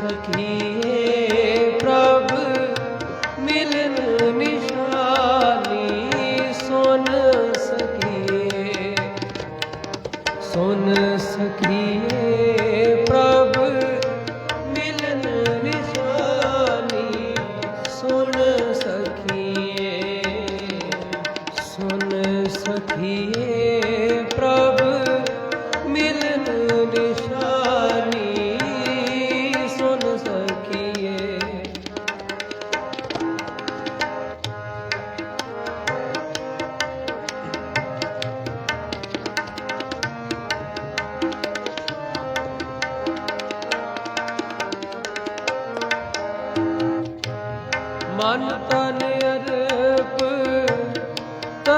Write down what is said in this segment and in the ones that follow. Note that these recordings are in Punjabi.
सके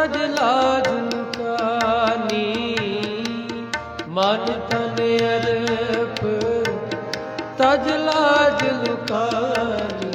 ਤਜ ਲਾਜ ਮਨ ਤਨ ਤਜ ਲਾਜ ਲੁਕਾਨੀ।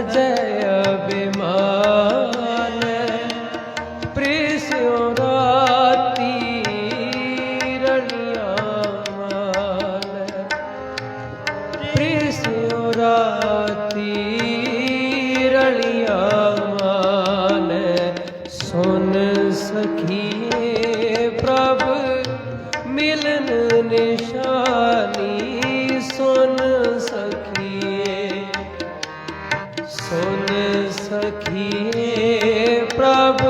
ਜੈ ਅਭਿਮਾਨ ਪ੍ਰਿਸਿਉ ਰਾਤੀ ਰਣਿਆ ਮਾਨ। ਪ੍ਰਿਸ ਸੁਨ ਸਖੀਏ ਪ੍ਰਭ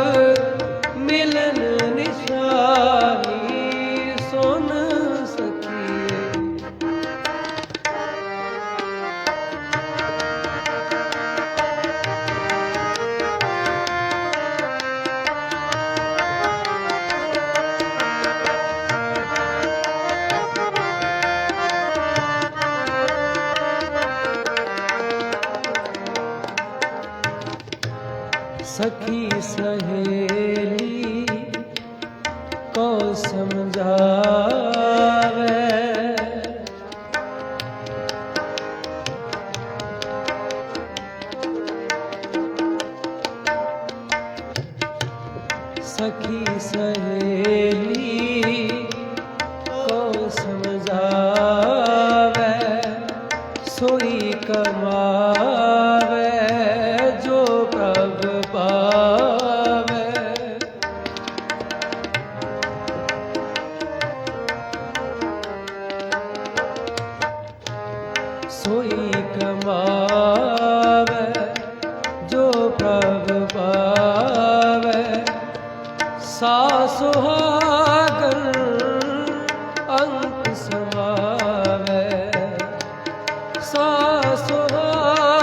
ਸੋਈ ਕਮਾਵੇ ਜੋ ਪ੍ਰਭ ਪਾਵੇ। ਸਾ ਸੁਹਾਗਨ ਅੰਤ ਸਮਾਵੇ। ਸਾ ਸੁਹਾਗਨ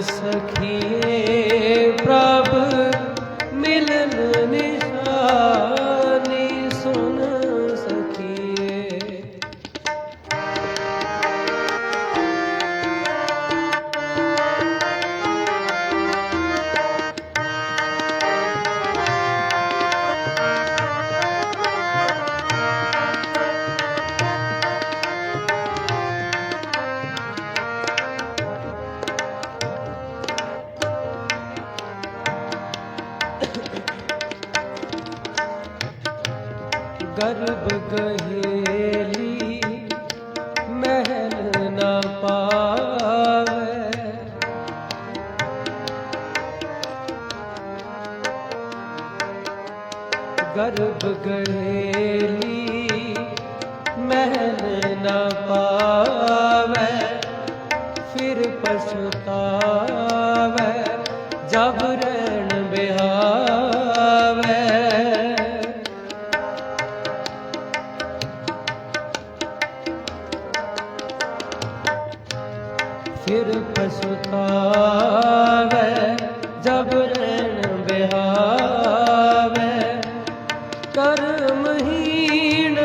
ਸਖੀਏ। ਗਰਭ ਗਹੇਲੀ ਮਹਿਲ ਨਾ ਪਾਵੇ। ਗਰਭ ਗਹੇਲੀ ਫਿਰ ਪਛਤਾਵੇ ਜਬ ਰਹਿਣ ਬਿਹਾਵੇ ਕਰਮਹੀਣ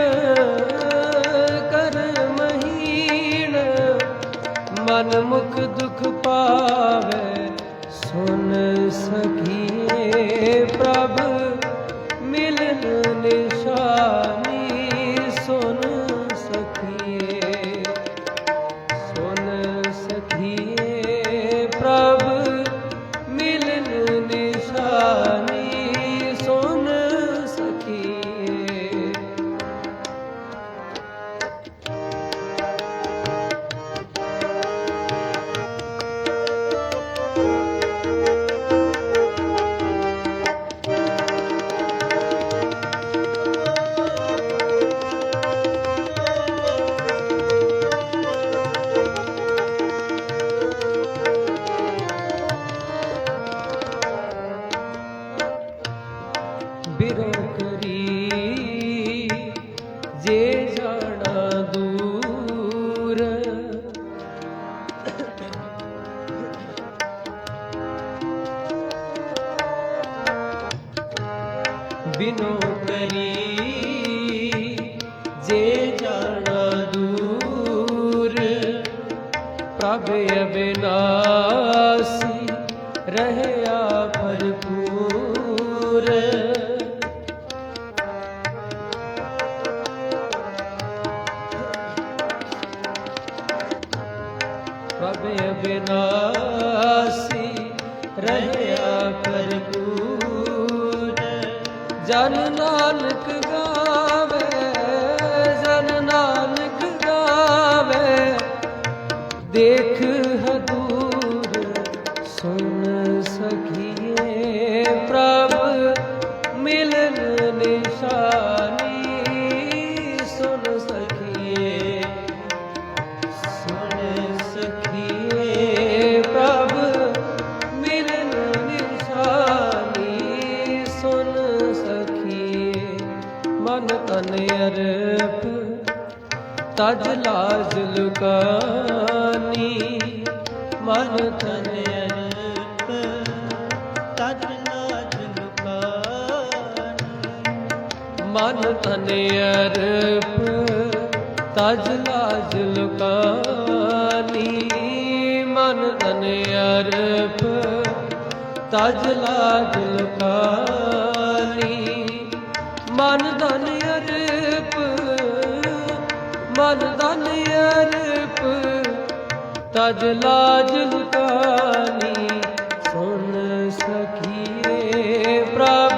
ਕਰਮਹੀਣ ਮਨ ਮੁਖ ਦੁਖ ਪਾਵੇ ਸੁਨ ਸਖੀਏ ਪ੍ਰਭ ਮਿਲਨ ਨਿਸ਼ਾਨੀ ਦੂਰ। ਪ੍ਰਭ ਅਬਿਨਾਸੀ ਰਹਿਆ ਭਰਪੂਰ। ਪ੍ਰਭ ਅਬਿਨਾਸੀ ਰਹਿਆ ਭਰਪੂਰ। ਜਨ ਨਾਨਕ ਅਰਪ, ਤਜ ਲਾਜ ਲੁਕਾਨੀ, ਮਨ ਤਨ ਅਰਪ, ਤਜ ਲਾਜ ਲੁਕਾਨੀ, ਮਨ ਤਨ ਅਰਪ, ਤਜ ਲਾਜ ਲੁਕਾਨੀ, ਮਨ ਤਨ ਅਰਪ, ਤਜ ਲਾਜ ਲੁਕਾਨੀ ਮਨ ਧਨ ਅਰਪ ਤਜ ਲਾਜ ਲੁਕਾਨੀ। ਸੁਨ ਸਖੀਏ ਪ੍ਰਭ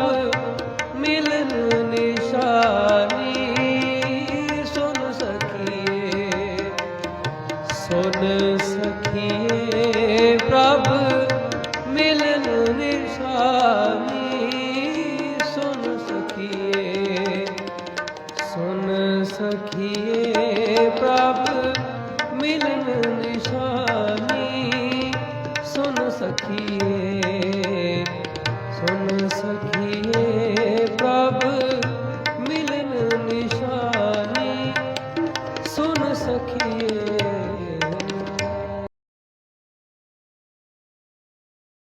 ਮਿਲਨ ਨਿਸ਼ਾਨੀ। ਸੁਨ ਸਖੀਏ ਸੁਨ রাখিয়ে